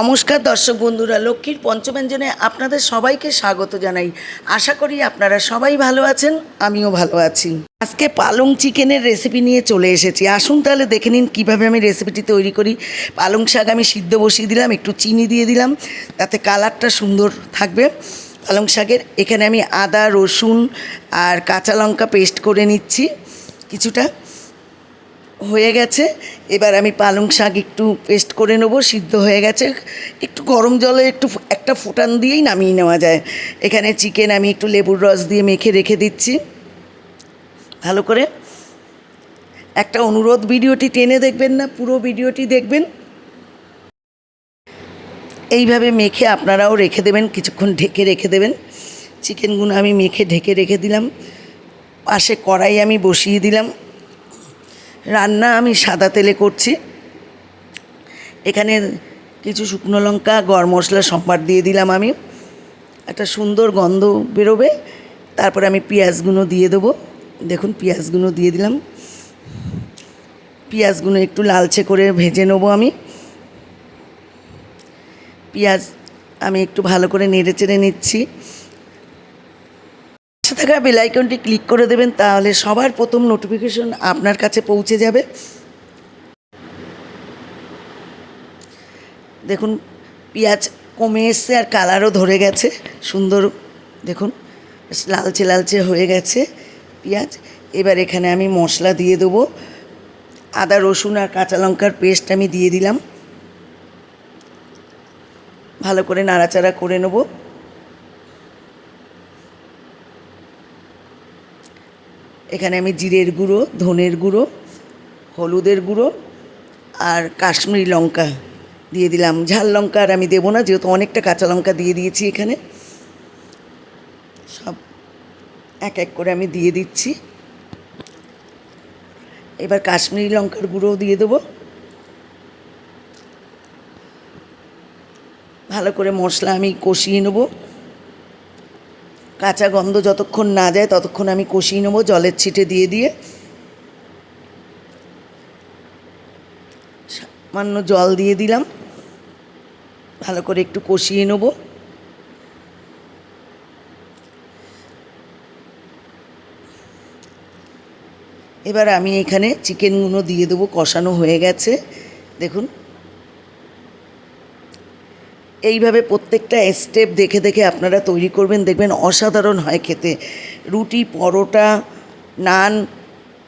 নমস্কার দর্শক বন্ধুরা, লক্ষ্মীর পঞ্চব্যঞ্জনে আপনাদের সবাইকে স্বাগত জানাই। আশা করি আপনারা সবাই ভালো আছেন, আমিও ভালো আছি। আজকে পালং চিকেনের রেসিপি নিয়ে চলে এসেছি। আসুন তাহলে দেখে নিন কীভাবে আমি রেসিপিটি তৈরি করি। পালং শাক আমি সিদ্ধ বসিয়ে দিলাম, একটু চিনি দিয়ে দিলাম, তাতে কালারটা সুন্দর থাকবে। পালং শাকের, এখানে আমি আদা, রসুন আর কাঁচা লঙ্কা পেস্ট করে নিচ্ছি কিছুটা। হয়ে গেছে। এবার আমি পালং শাক একটু পেস্ট করে নেব, সিদ্ধ হয়ে গেছে। একটু গরম জলে একটু একটা ফুটান দিয়েই নামিয়ে নেওয়া যায়। এখানে চিকেন আমি একটু লেবুর রস দিয়ে মেখে রেখে দিচ্ছি। ভালো করে। একটা অনুরোধ, ভিডিওটি টেনে দেখবেন না, পুরো ভিডিওটি দেখবেন। এইভাবে মেখে আপনারাও রেখে দেবেন, কিছুক্ষণ ঢেকে রেখে দেবেন। চিকেনগুলো আমি মেখে ঢেকে রেখে দিলাম। পাশে কড়াই আমি বসিয়ে দিলাম। রান্না আমি সাদা তেলে করছি। এখানে কিছু শুকনো লঙ্কা, গরম মশলা, সম্বার দিয়ে দিলাম আমি। একটা সুন্দর গন্ধ বেরোবে। তারপরে আমি পেঁয়াজগুলো দিয়ে দেবো। দেখুন, পেঁয়াজগুলো দিয়ে দিলাম। পেঁয়াজগুলো একটু লালচে করে ভেজে নেব আমি। পেঁয়াজ আমি একটু ভালো করে নেড়ে চেড়ে নিচ্ছি। পাশে থাকা বেল আইকনটি ক্লিক করে দেবেন, তাহলে সবার প্রথম নোটিফিকেশন আপনার কাছে পৌঁছে যাবে। দেখুন, পেঁয়াজ কমে এসছে আর কালারও ধরে গেছে, সুন্দর। দেখুন লালচে লালচে হয়ে গেছে পেঁয়াজ। এবার এখানে আমি মশলা দিয়ে দেবো। আদা, রসুন আর কাঁচা লঙ্কার পেস্ট আমি দিয়ে দিলাম। ভালো করে নাড়াচাড়া করে নেব। এখানে আমি জিরের গুঁড়ো, ধনের গুঁড়ো, হলুদের গুঁড়ো আর কাশ্মীরি লঙ্কা দিয়ে দিলাম। ঝাল লঙ্কা আর আমি দেবো না, যেহেতু অনেকটা কাঁচা লঙ্কা দিয়ে দিয়েছি এখানে। সব এক এক করে আমি দিয়ে দিচ্ছি। এবার কাশ্মীরি লঙ্কার গুঁড়োও দিয়ে দেবো। ভালো করে মশলা আমি কষিয়ে নেব। কাঁচা গন্ধ যতক্ষণ না যায় ততক্ষণ আমি কষিয়ে নেব জলের ছিটে দিয়ে দিয়ে। সামান্য জল দিয়ে দিলাম। ভালো করে একটু কষিয়ে নেব। এবার আমি এখানে চিকেনগুলো দিয়ে দেবো, কষানো হয়ে গেছে। দেখুন। এইভাবে প্রত্যেকটা স্টেপ দেখে দেখে আপনারা তৈরি করবেন। দেখবেন অসাধারণ হয় খেতে। রুটি, পরোটা, নান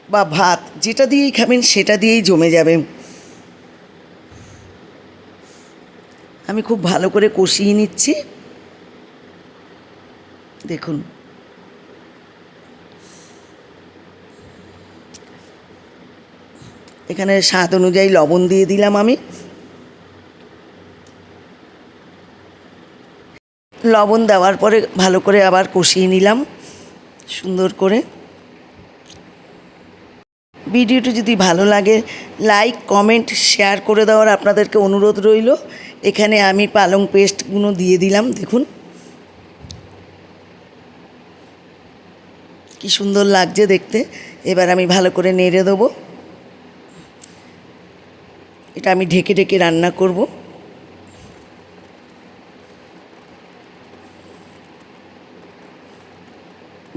বা ভাত, যেটা দিয়েই খাবেন সেটা দিয়েই জমে যাবে। আমি খুব ভালো করে কষিয়ে নিচ্ছি। দেখুন। এখানে স্বাদ অনুযায়ী লবণ দিয়ে দিলাম আমি। লবণ দেওয়ার পরে ভালো করে আবার কষিয়ে নিলাম, সুন্দর করে। ভিডিওটি যদি ভালো লাগে, লাইক, কমেন্ট, শেয়ার করে দেওয়ার আপনাদেরকে অনুরোধ রইল। এখানে আমি পালং পেস্টগুলো দিয়ে দিলাম, দেখুন। কি সুন্দর লাগছে দেখতে। এবার আমি ভালো করে নেড়ে দেবো। এটা আমি ঢেকে ঢেকে রান্না করব।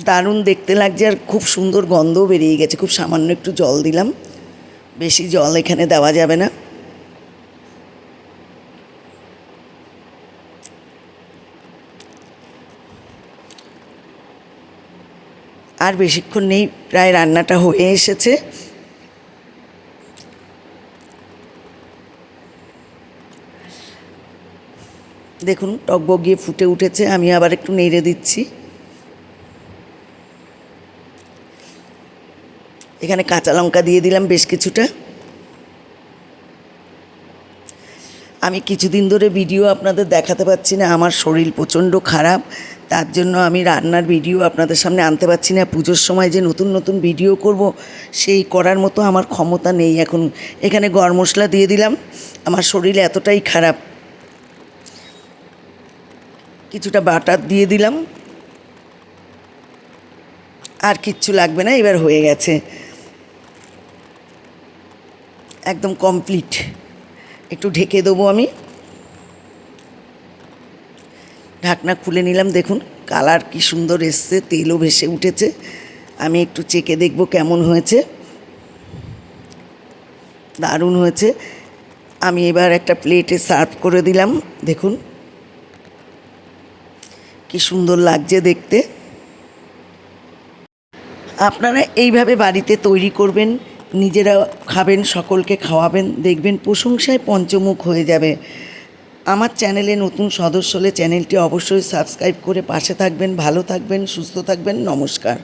দারুণ দেখতে লাগছে আর খুব সুন্দর গন্ধও বেরিয়ে গেছে। খুব সামান্য একটু জল দিলাম। বেশি জল এখানে দেওয়া যাবে না। আর বেশিক্ষণ নেই, প্রায় রান্নাটা হয়ে এসেছে। দেখুন, টকবক গিয়ে ফুটে উঠেছে, আমি আবার একটু নেড়ে দিচ্ছি। এখানে কাঁচা লঙ্কা দিয়ে দিলাম বেশ কিছুটা। আমি কিছুদিন ধরে ভিডিও আপনাদের দেখাতে পাচ্ছি না, আমার শরীর প্রচণ্ড খারাপ, তার জন্য আমি রান্নার ভিডিও আপনাদের সামনে আনতে পারছি না। পুজোর সময় যে নতুন নতুন ভিডিও করব, সেই করার মতো আমার ক্ষমতা নেই এখন। এখানে গরম মশলা দিয়ে দিলাম, আমার শরীর এতটাই খারাপ। কিছুটা বাটার দিয়ে দিলাম। আর কিচ্ছু লাগবে না, এবার হয়ে গেছে। একদম কমপ্লিট একটু ঢেকে দেবো আমি। ঢাকনা খুলে নিলাম, দেখুন কালার কি সুন্দর এসছে, তেলও ভেসে উঠেছে। আমি একটু চেকে দেখব কেমন হয়েছে। দারুণ হয়েছে। আমি এবার একটা প্লেটে সার্ভ করে দিলাম, দেখুন। কি সুন্দর লাগছে দেখতে। আপনারা এইভাবে বাড়িতে তৈরি করবেন নিজেরা খাবেন, সকলকে খাওয়াবেন, দেখবেন প্রশংসায় পঞ্চমুখ হয়ে যাবে। আমার চ্যানেলে নতুন সদস্য হলে চ্যানেলটি অবশ্যই সাবস্ক্রাইব করে পাশে থাকবেন, ভালো থাকবেন, সুস্থ থাকবেন, নমস্কার।